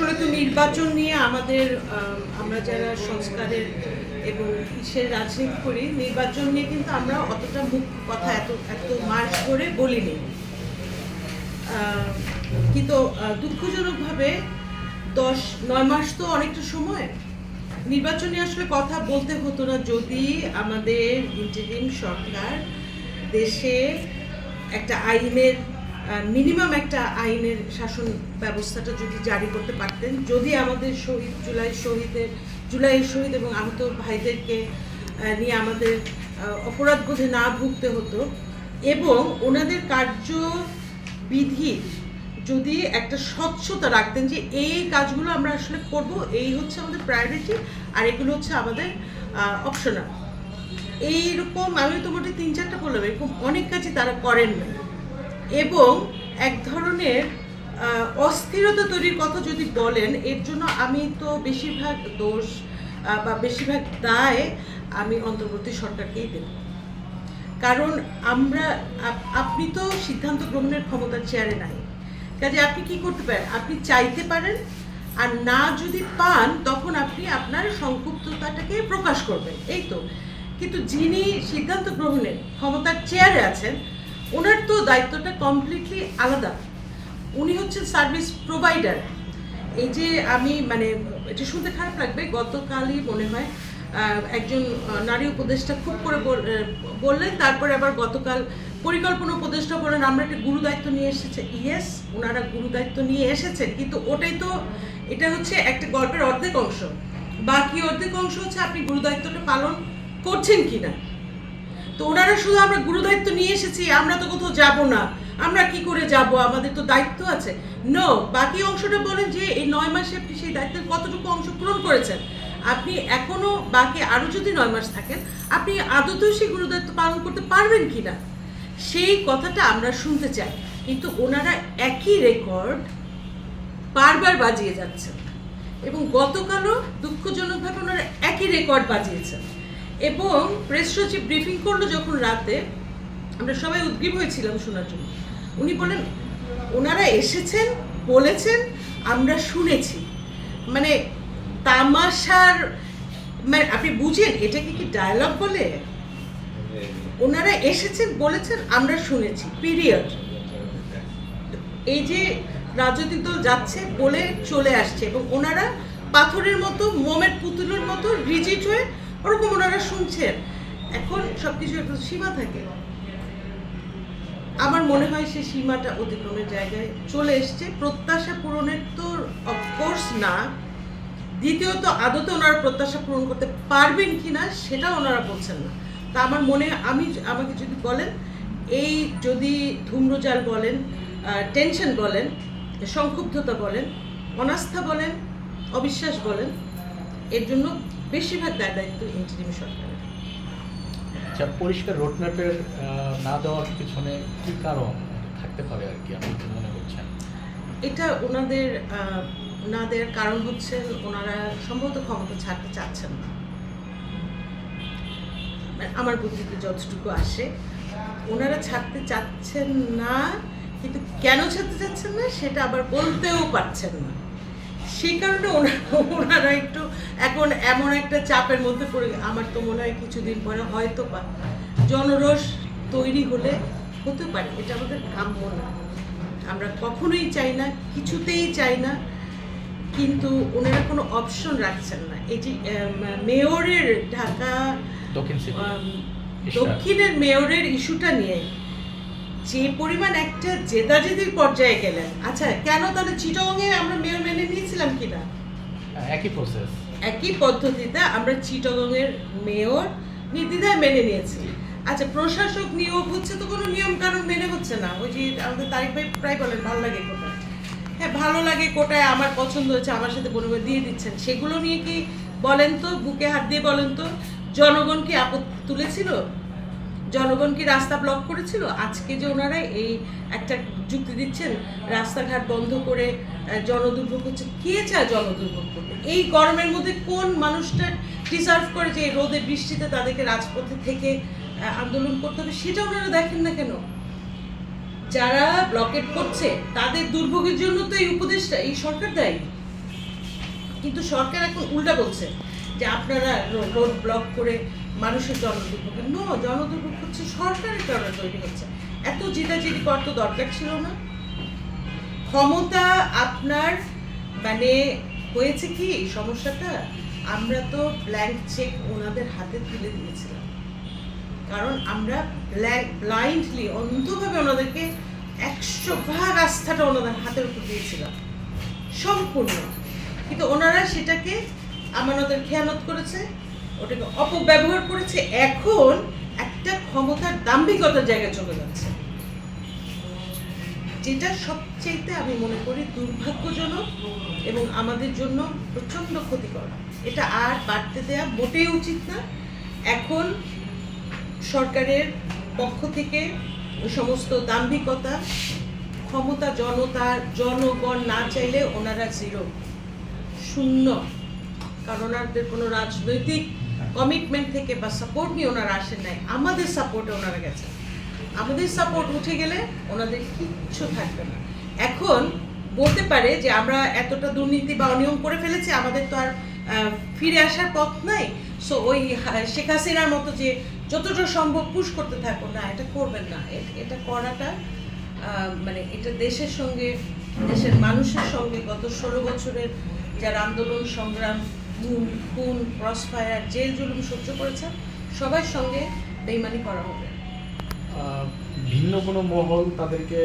আসলে তো নির্বাচন নিয়ে আমাদের আমরা যারা সংস্কারের এবং কিসের রাজনীতি করি, নির্বাচন নিয়ে কিন্তু আমরা অতটা মুখ কথা এত এত মাস করে বলিনি। কিন্তু দুঃখজনকভাবে দশ, নয় মাস তো অনেকটা সময়। নির্বাচনে আসলে কথা বলতে হতো না যদি আমাদের ইন্টারিম সরকার দেশে একটা আইনের মিনিমাম একটা আইনের শাসন ব্যবস্থাটা যদি জারি করতে পারতেন, যদি আমাদের শহীদ, জুলাই শহীদের, জুলাইয়ের শহীদ এবং আহত ভাইদেরকে নিয়ে আমাদের অপরাধ অপরাধবোধে না ভুগতে হতো এবং ওনাদের কার্য বিধি যদি একটা স্বচ্ছতা রাখতেন যে এই কাজগুলো আমরা আসলে করব, এই হচ্ছে আমাদের প্রায়োরিটি আর এগুলো হচ্ছে আমাদের অপশনাল এইরকম আমি তো মোটে তিন চারটা বললাম, এরকম অনেক কাজই তারা করেন না এবং এক ধরনের অস্থিরতা তৈরির কথা যদি বলেন, এর জন্য আমি তো বেশিরভাগ দোষ বা বেশিরভাগ দায় আমি অন্তর্বর্তী সরকারকেই দেব। কারণ আমরা আপনি তো সিদ্ধান্ত গ্রহণের ক্ষমতার চেয়ারে নাই। কাজে আপনি কি করতে পারেন? আপনি চাইতে পারেন, আর না যদি পান, তখন আপনি আপনার সংক্ষুব্ধতাটাকে প্রকাশ করবেন। এই তো। কিন্তু যিনি সিদ্ধান্ত গ্রহণের ক্ষমতার চেয়ারে আছেন ওনার তো দায়িত্বটা কমপ্লিটলি আলাদা। উনি হচ্ছেন সার্ভিস প্রোভাইডার এই যে আমি মানে এটা শুনতে খারাপ লাগবে, গতকালই মনে হয় একজন নারী উপদেষ্টা খুব করে বল- বললেন, তারপরে আবার গতকাল পরিকল্পনা উপদেষ্টা বলেন, আমরা একটা গুরু দায়িত্ব নিয়ে এসেছে। ইয়েস, ওনারা গুরু দায়িত্ব নিয়ে এসেছেন, কিন্তু ওটাই তো, এটা হচ্ছে একটা গল্পের অর্ধেক অংশ। বাকি অর্ধেক অংশ হচ্ছে, আপনি গুরু দায়িত্বটা পালন করছেন কিনা? তো ওনারা শুধু আমরা গুরুদায়িত্ব নিয়ে এসেছি, আমরা তো কোথাও যাব না। আমরা কি করে যাব? আমাদের তো দায়িত্ব আছে। নো বাকি অংশটা বলেন যে এই নয় মাসে আপনি সেই দায়িত্বের কতটুকু অংশ পূরণ করেছেন। আপনি এখনও বাকি আরও যদি নয় মাস থাকেন, আপনি আদতেও সেই গুরুদায়িত্ব পালন করতে পারবেন কি না সেই কথাটা আমরা শুনতে চাই। কিন্তু ওনারা একই রেকর্ড বারবার বাজিয়ে যাচ্ছেন। এবং গতকালও দুঃখজনকভাবে ওনারা একই রেকর্ড বাজিয়েছেন। এবং প্রেস সচিব ব্রিফিং করল যখন রাতে, আমরা সবাই উদ্গ্রীব হয়েছিলাম শোনার জন্য। উনি বলেন ওনারা এসেছেন, বলেছেন, আমরা শুনেছি। মানে তামাশার মানে আপনি বুঝেন, এটাকে কি ডায়লগ বলে? ওনারা এসেছেন, বলেছেন, আমরা শুনেছি পিরিয়ড এই যে রাজনৈতিক দল যাচ্ছে বলে চলে আসছে এবং ওনারা পাথরের মতো, মোমের পুতুলের মতো রিজিট হয়ে ওরকম ওনারা শুনছেন। এখন সবকিছু একটা সীমা থাকে। আমার মনে হয় সেই সীমাটা অতিক্রমের জায়গায় চলে এসছে। প্রত্যাশা পূরণের তো অফকোর্স না। দ্বিতীয়ত, আদতে ওনারা প্রত্যাশা পূরণ করতে পারবেন কিনা সেটা ওনারা বলছেন না। তা আমার মনে, আমি আমাকে যদি বলেন, এই যদি ধূম্রজাল বলেন টেনশন বলেন, সংক্ষুব্ধতা বলেন, অনাস্থা বলেন, অবিশ্বাস বলেন, এর জন্য বেশিরভাগ দায় দায়িত্ব ইন্টারিম সরকারের। আচ্ছা পরিষ্কার রোডম্যাপের না দেওয়ার পিছনে কি কারণ থাকতে পারে আর কি আপনি মনে করছেন? এটা ওনাদের না দেওয়ার কারণ হচ্ছে ওনারা সম্ভবত ক্ষমতা ছাড়তে চাচ্ছেন না। মানে আমার বুদ্ধিতে যতটুকু আসে ওনারা ছাড়তে চাচ্ছেন না কিন্তু কেন ছাড়তে চাচ্ছেন না সেটা আবার বলতেও পারছেন না। সেই কারণে ওনারা ওনারা একটু এখন এমন একটা চাপের মধ্যে পড়ে আমার তো মনে হয় কিছুদিন পরে হয়তো বা জনরস তৈরি হলে হতে পারে এটা আমাদের কাম্য না আমরা কখনোই চাই না কিছুতেই চাই না কিন্তু ওনারা কোনো অপশন রাখছেন না এই যে মেয়রের ঢাকা। দক্ষিণের মেয়রের ইস্যুটা নিয়ে যে পরিমাণ একটা জেদাজেদির পর্যায়ে গেলেন। আচ্ছা কেন তাহলে চিটগংয়ে আমরা মেয়র মেনে নিয়েছিলাম কিনা? একই প্রসেস একই পদ্ধতিতে আমরা চিটগংয়ের মেয়র নির্দ্বিধায় মেনে নিয়েছি। আচ্ছা প্রশাসক নিয়োগ হচ্ছে তো কোনো নিয়ম কানুন মেনে হচ্ছে না। ওই যে আমাদের তারিখ ভাই প্রায় বলেন ভালো লাগে কোটায়। হ্যাঁ ভালো লাগে কোটায় আমার পছন্দ হচ্ছে আমার সাথে মনে দিয়ে দিচ্ছেন। সেগুলো নিয়ে কি বলেন তো বুকে হাত দিয়ে বলেন তো? জনগণ কি আপত্তি তুলেছিল? জনগণ কি রাস্তা ব্লক করেছিল? আজকে যে ওনারা এই একটা যুক্তি দিচ্ছেন, রাস্তাঘাট বন্ধ করে জনদুর্ভোগ হচ্ছে, কে চায় জনদুর্ভোগ করতে? এই গরমের মধ্যে কোন মানুষটা ডিজার্ভ করে যে রোদে, বৃষ্টিতে তাদেরকে রাজপথে থেকে আন্দোলন করতে হবে? সেটা ওনারা দেখেন না কেন? যারা ব্লকেট করছে, তাদের দুর্ভোগের জন্য তো এই উপদেশটা, এই সরকার দায়ী। কিন্তু সরকার এখন উল্টা বলছে। যে আপনারা রোড ব্লক করে মানুষের জনদুর্ভোগ নো জনদুর্ভোগ হচ্ছে সরকারের কারণে তৈরি হচ্ছে। এত জিদাজিদি করার তো দরকার ছিল না। ক্ষমতা আপনার মানে হয়েছে কি সমস্যাটা? আমরা তো ব্ল্যাঙ্ক চেক ওনাদের হাতে তুলে দিয়েছিলাম। কারণ আমরা ব্লাইন্ডলি অন্ধভাবে ওনাদেরকে একশো ভাগ আস্থাটা ওনাদের হাতের উপর দিয়েছিলাম। সম্পূর্ণ। কিন্তু ওনারা সেটাকে আমানতের খেয়ানত করেছে, ওটাকে অপব্যবহার করেছে, এখন একটা ক্ষমতার দাম্ভিকতার জায়গায় চলে যাচ্ছে। যেটা সবচেয়েতে আমি মনে করি দুর্ভাগ্যজনক এবং আমাদের জন্য প্রচণ্ড ক্ষতিকর। এটা আর বাড়তে দেওয়া মোটেই উচিত না। এখন সরকারের পক্ষ থেকে সমস্ত দাম্ভিকতা, ক্ষমতা জনতার জনগণ না চাইলে ওনারা জিরো, শূন্য। কারণ ওনাদের কোনো রাজনৈতিক কমিটমেন্ট থেকে বা সাপোর্ট নিয়ে ওনারা আসেন নাই। আমাদের সাপোর্টে ওনারা গেছেন। আমাদের সাপোর্ট উঠে গেলে ওনাদের কিচ্ছু থাকবে না। এখন বলতে পারে যে আমরা এতটা দুর্নীতি বা অনিয়ম করে ফেলেছি, আমাদের তো আর ফিরে আসার পথ নাই। সো ওই শেখ হাসিনার মতো যে যতটা সম্ভব পুশ করতে থাকো না, এটা করবেন না। এটা করাটা মানে এটা দেশের সঙ্গে, দেশের মানুষের সঙ্গে গত ষোলো বছরের যারা আন্দোলন, সংগ্রাম খুন খুন ক্রসফায়ার জেল জুলুম সহ্য করেছেন সবার সঙ্গে বেইমানি করা হবে। ভিন্ন কোনো মহল তাদেরকে